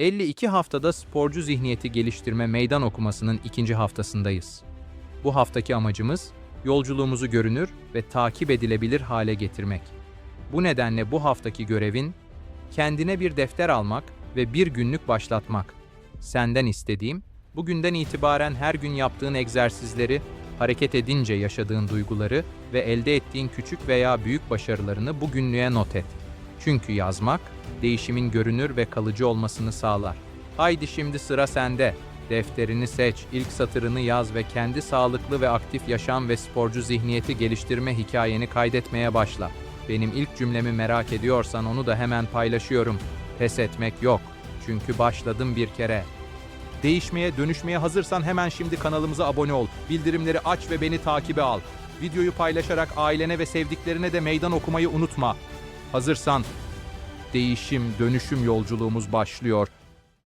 52 haftada sporcu zihniyeti geliştirme meydan okumasının ikinci haftasındayız. Bu haftaki amacımız yolculuğumuzu görünür ve takip edilebilir hale getirmek. Bu nedenle bu haftaki görevin kendine bir defter almak ve bir günlük başlatmak. Senden istediğim bugünden itibaren her gün yaptığın egzersizleri, hareket edince yaşadığın duyguları ve elde ettiğin küçük veya büyük başarılarını bu günlüğe not et. Çünkü yazmak değişimin görünür ve kalıcı olmasını sağlar. Haydi şimdi sıra sende. Defterini seç, ilk satırını yaz ve kendi sağlıklı ve aktif yaşam ve sporcu zihniyeti geliştirme hikayeni kaydetmeye başla. Benim ilk cümlemi merak ediyorsan onu da hemen paylaşıyorum. Pes etmek yok. Çünkü başladım bir kere. Değişmeye, dönüşmeye hazırsan hemen şimdi kanalımıza abone ol. Bildirimleri aç ve beni takibe al. Videoyu paylaşarak ailene ve sevdiklerine de meydan okumayı unutma. Hazırsan değişim, dönüşüm yolculuğumuz başlıyor.